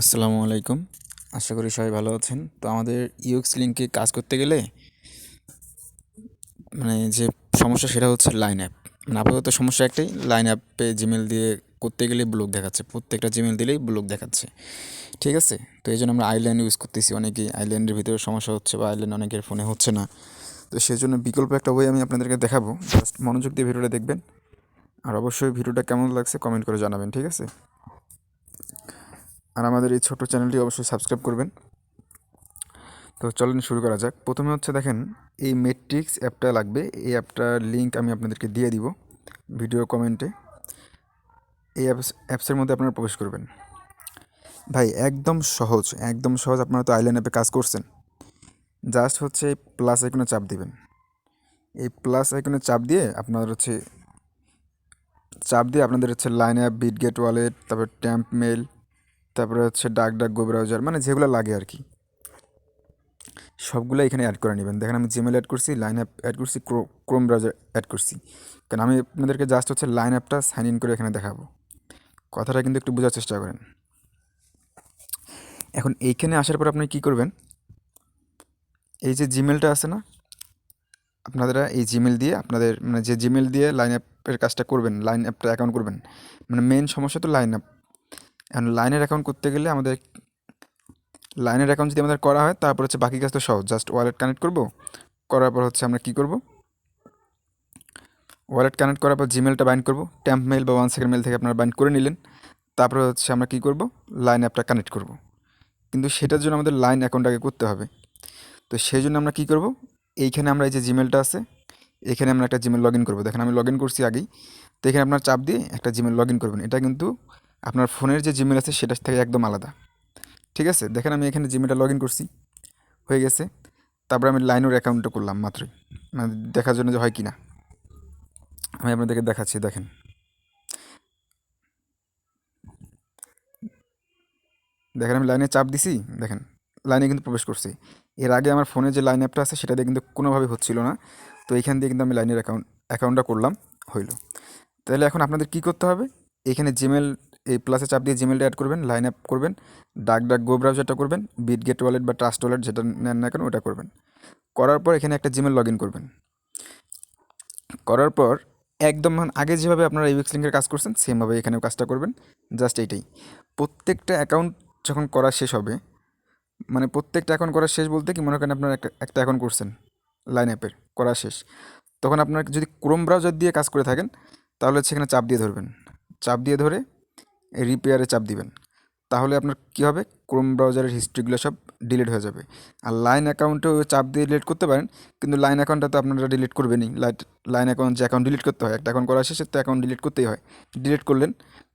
আসসালামু আলাইকুম। আশা করি সবাই ভালো আছেন। তো আমাদের ইউএক্স লিঙ্কে কাজ করতে গেলে মানে যে সমস্যা সেটা হচ্ছে লাইন অ্যাপ মানে আপাতত সমস্যা একটাই লাইন অ্যাপে জিমেল দিয়ে করতে গেলে ব্লক দেখাচ্ছে। প্রত্যেকটা জিমেল দিলেই ব্লক দেখাচ্ছে। ঠিক আছে? তো এই জন্য আমরা আইল্যান্ড ইউজ করতেছি। অনেকেই আইল্যান্ডের ভিতরে সমস্যা হচ্ছে বা আইল্যান্ড অনেকের ফোনে হচ্ছে না। তো সেই জন্য বিকল্প একটা ওয়ে আমি আপনাদেরকে দেখাবো। জাস্ট মনোযোগ দিয়ে ভিডিওটা দেখবেন। আর অবশ্যই ভিডিওটা কেমন লাগছে কমেন্ট করে জানাবেন। ঠিক আছে? আর আমাদের এই ছোট্ট চ্যানেলটি অবশ্যই সাবস্ক্রাইব করবেন। তো চলেন শুরু করা যাক। প্রথমে হচ্ছে দেখেন, এই মেট্রিক্স অ্যাপটা লাগবে। এই অ্যাপটার লিঙ্ক আমি আপনাদেরকে দিয়ে দিব ভিডিও কমেন্টে এই অ্যাপস অ্যাপসের মধ্যে আপনারা প্রবেশ করবেন। ভাই, একদম সহজ একদম সহজ আপনারা তো আইল্যান্ড অ্যাপে কাজ করছেন। জাস্ট হচ্ছে এই প্লাস আইকনে চাপ দিবেন। এই প্লাস আইকনে চাপ দিয়ে আপনার হচ্ছে, চাপ দিয়ে আপনাদের হচ্ছে line app Bitget wallet তারপর ট্যাম্প মেল তারপরে হচ্ছে ডাক ডাক গো ব্রাউজার মানে যেগুলো লাগে আর কি। সবগুলো এখানে অ্যাড করে নেবেন। দেখেন আমি জিমেল অ্যাড করছি লাইন অ্যাপ অ্যাড করছি ক্রোম ব্রাউজার অ্যাড করছি। কারণ আমি আপনাদেরকে জাস্ট হচ্ছে লাইন অ্যাপটা সাইন ইন করে এখানে দেখাবো। কথাটা কিন্তু একটু বোঝার চেষ্টা করেন। এখন এইখানে আসার পর আপনি কী করবেন? এই যে জিমেলটা আছে না, আপনারা এই জিমেল দিয়ে আপনাদের মানে যে জিমেল দিয়ে লাইন অ্যাপের কাজটা করবেন লাইন অ্যাপটা অ্যাকাউন্ট করবেন মানে মেন সমস্যা তো লাইন অ্যাপ এখন লাইনের অ্যাকাউন্ট করতে গেলে আমাদের লাইনের অ্যাকাউন্ট যদি আমাদের করা হয়, তারপর হচ্ছে বাকি কাজ তো সহজ। জাস্ট ওয়ালেট কানেক্ট করব, করার পর হচ্ছে আমরা কী করব? ওয়ালেট কানেক্ট করার পর জিমেলটা বাইন্ড করব। ট্যাম্প মেল বা ওয়ান সেকেন্ড মেল থেকে আপনারা বাইন্ড করে নিলেন। তারপরে হচ্ছে আমরা কী করব? লাইন অ্যাপটা কানেক্ট করব। কিন্তু সেটার জন্য আমাদের লাইন অ্যাকাউন্টটাকে করতে হবে। তো সেই জন্য আমরা কী করব? এইখানে আমরা এই যে জিমেলটা আছে, এখানে আমরা একটা জিমেল লগ ইন করব। দেখেন আমি লগ ইন করছি আগেই। তো এখানে আপনার চাপ দিয়ে একটা জিমেল লগ ইন করবেন। এটা কিন্তু আপনার ফোনের যে জিমেল আছে সেটার থেকে একদম আলাদা। ঠিক আছে? দেখেন আমি এখানে জিমেলটা লগ ইন করছি। হয়ে গেছে। তারপরে আমি লাইনের অ্যাকাউন্টটা করলাম মাত্রই। মানে দেখার জন্য যে হয় কি না আমি আপনাদেরকে দেখাচ্ছি, দেখেন। দেখেন আমি লাইনে চাপ দিছি, দেখেন। লাইনে কিন্তু প্রবেশ করছি। এর আগে আমার ফোনে যে লাইন অ্যাপটা আছে সেটা দিয়ে কিন্তু কোনোভাবে হচ্ছিল না। তো এইখান দিয়ে কিন্তু আমি লাইনের অ্যাকাউন্ট অ্যাকাউন্টটা করলাম, হইল। তাহলে এখন আপনাদের কী করতে হবে? এখানে জিমেল এই প্লাসে চাপ দিয়ে জিমেলটা অ্যাড করবেন লাইন আপ করবেন ডাক ডাক গো ব্রাউজারটা করবেন বিট গেট ওয়ালেট বা ট্রাস্ট ওয়ালেট যেটা নেন না কেন ওটা করবেন। করার পর এখানে একটা জিমেল লগ করবেন। করার পর একদম আগে যেভাবে আপনারা ইউএক্স লিঙ্কের কাজ করছেন সেমভাবে এখানেও কাজটা করবেন। জাস্ট এইটাই। প্রত্যেকটা অ্যাকাউন্ট যখন করা শেষ হবে মানে প্রত্যেকটা অ্যাকাউন্ট করা শেষ বলতে কি মনে করেন আপনার একটা একটা অ্যাকাউন্ট করছেন লাইন অ্যাপের করা শেষ। তখন আপনার যদি ক্রোম ব্রাউজার দিয়ে কাজ করে থাকেন, তাহলে সেখানে চাপ দিয়ে ধরবেন। চাপ দিয়ে ধরে রিপেয়ারে চাপ দিবেন। তাহলে আপনার কী হবে? ক্রোম ব্রাউজারের হিস্ট্রিগুলো সব ডিলিট হয়ে যাবে। আর লাইন অ্যাকাউন্টেও চাপ দিয়ে ডিলিট করতে পারেন, কিন্তু লাইন অ্যাকাউন্টটা তো আপনারা ডিলিট করবেনই। লাইট লাইন অ্যাকাউন্ট যে অ্যাকাউন্ট ডিলিট করতে হয়, একটা অ্যাকাউন্ট করা শেষে তো অ্যাকাউন্ট ডিলিট করতেই হয়। ডিলিট করলেন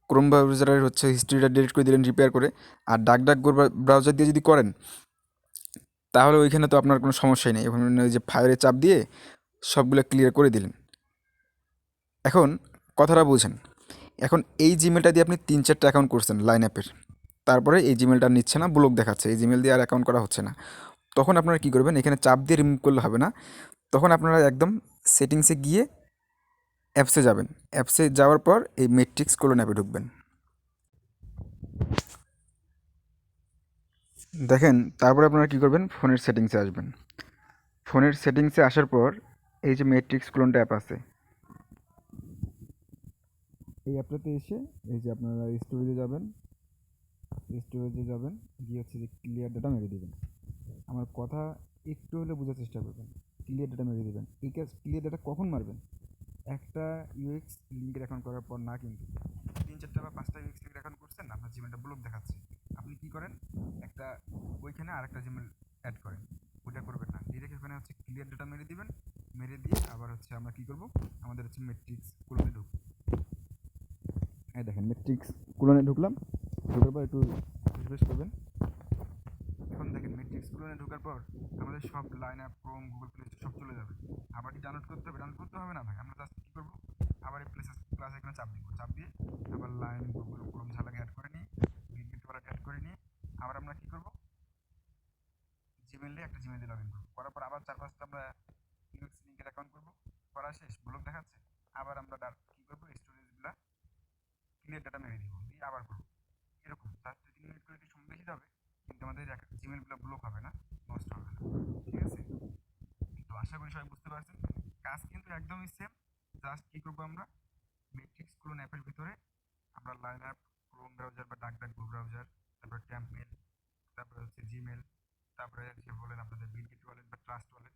ক্রোম ব্রাউজারের হচ্ছে হিস্ট্রিটা ডিলিট করে দিলেন রিপেয়ার করে। আর ডাক ডাক ব্রাউজার দিয়ে যদি করেন, তাহলে ওইখানে তো আপনার কোনো সমস্যাই নেই। ওখানে ওই যে ফায়ারে চাপ দিয়ে সবগুলো ক্লিয়ার করে দিলেন। এখন কথাটা বুঝেন। এখন এই জিমেলটা দিয়ে আপনি তিন চারটা অ্যাকাউন্ট করছেন লাইন অ্যাপের তারপরে এই জিমেলটা নিচ্ছে না ব্লক দেখাচ্ছে। এই জিমেল দিয়ে আর অ্যাকাউন্ট করা হচ্ছে না। তখন আপনারা কী করবেন, এখানে চাপ দিয়ে রিমুভ করলে হবে না। তখন আপনারা একদম সেটিংসে গিয়ে অ্যাপসে যাবেন। অ্যাপসে যাওয়ার পর এই মেট্রিক্স কোলন অ্যাপে ঢুকবেন। দেখেন, তারপরে আপনারা কী করবেন ফোনের সেটিংসে আসবেন। ফোনের সেটিংসে আসার পর এই যে মেট্রিক্স কোলনটা অ্যাপ আছে এই অ্যাপটাতে এসে, এই যে আপনারা স্টোরেজে যাবেন স্টোরেজে যাবেন, গিয়ে হচ্ছে যে ক্লিয়ার ডাটা মেরে দেবেন। আমার কথা একটু হলে বোঝার চেষ্টা করবেন। ক্লিয়ার ডাটা মেরে দেবেন। এই কাজ ক্লিয়ার ডাটা কখন মারবেন? একটা ইউএক্স লিঙ্কের অ্যাকাউন্ট করার পর না কিন্তু। তিন চারটা বা পাঁচটা ইউএক্স লিঙ্কের অ্যাকাউন্ট করছেন, আপনার জিমেলটা ব্লক দেখাচ্ছে। আপনি কী করেন? একটা ওইখানে আর একটা জিমেল অ্যাড করেন। ওটা করবেন না। ডিরেক্ট এখানে হচ্ছে ক্লিয়ার ডাটা মেরে দিবেন। মেরে দিয়ে আবার হচ্ছে আমরা কী করব? আমাদের হচ্ছে মেট্রিক্স করবে ঢুকবো। এই দেখেন মেট্রিক্স কুলনে ঢুকলাম। ঢুকার পর একটু রিফ্রেশ করবেন। এখন দেখেন মেট্রিক্স কুলনে ঢোকার পর আমাদের সব Line app Chrome Google Play সব চলে যাবে। আবার ডাউনলোড করতে হবে ডাউনলোড করতে হবে না ভাই? আমরা জাস্ট কী করব? আবার এই প্লেস ক্লাস এখানে চাপ দিব, চাপ দিয়ে আবার লাইন গুগল ক্রোম ঝালাকে অ্যাড করে নিই গিট ওয়ালেট অ্যাড করে নিয়ে আবার আমরা কী করব? জিমেল একটা জিমেল লগ ইন করব। করার পর আবার চার পাঁচটা আমরা ইউএক্স লিঙ্কের অ্যাকাউন্ট করব। করা শেষ ব্লক দেখাচ্ছে। আবার আমরা কী নেট ডাটা মেরে দিব, দিয়ে আবার করব। এরকম চার দুই তিন মিনিট করে একটু সময় বেশি যাবে, কিন্তু আমাদের জিমেলগুলো ব্লক হবে না, নষ্ট হবে না, ঠিক আছে? তো আশা করি সবাই বুঝতে পারছেন। কাজ কিন্তু একদমই সেম জাস্ট কী করব আমরা? মেট্রিক্স ক্লোন অ্যাপের ভিতরে আমরা লাইন অ্যাপ ক্রোম ব্রাউজার বা ডাক ডাক ব্রাউজার তারপর ট্যাম্প মেল তারপরে হচ্ছে জিমেল তারপরে হচ্ছে বলেন আপনাদের বিলগেট ওয়ালেট বা ট্রাস্ট ওয়ালেট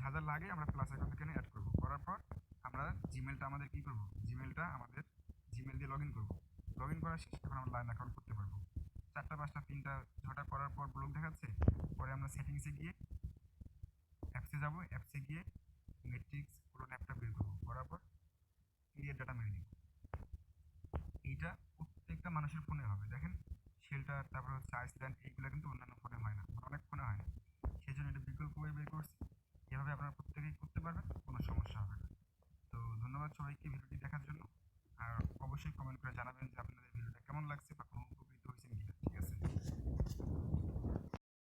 যা যা লাগে আমরা প্লাস অ্যাকাউন্ট এখানে অ্যাড করব। করার পর আমরা জিমেলটা আমাদের কী করব? জিমেলটা আমাদের জিমেল দিয়ে লগ ইন করব। লগ ইন করার শেষে এখন আমরা লাইন অ্যাকাউন্ট করতে পারব। চারটা, পাঁচটা, তিনটা, ছটা করার পর ব্লক দেখাচ্ছে। পরে আমরা সেটিংসে গিয়ে অ্যাপসে যাব। অ্যাপসে গিয়ে মেট্রিক্স পুরো অ্যাপটা বের করব। করার পর ক্লিয়ার ডাটা মেরে দিব এইটা প্রত্যেকটা মানুষের ফোনে হবে। দেখেন শেল্টার তারপর হচ্ছে আইসল্যান্ড এইগুলো কিন্তু অন্যান্য ফোনে হয় না। অনেক ফোনে হয়। না সেই জন্য এটা বিকল্প ওয়ে বের করছি। এভাবে আপনারা প্রত্যেকেই করতে পারবেন, কোনো সমস্যা হবে না। তো ধন্যবাদ সবাইকে ভিডিওটি দেখার জন্য। আর অবশ্যই কমেন্ট করে জানাবেন যে আপনাদের ভিডিওটা কেমন লাগছে বা কোনো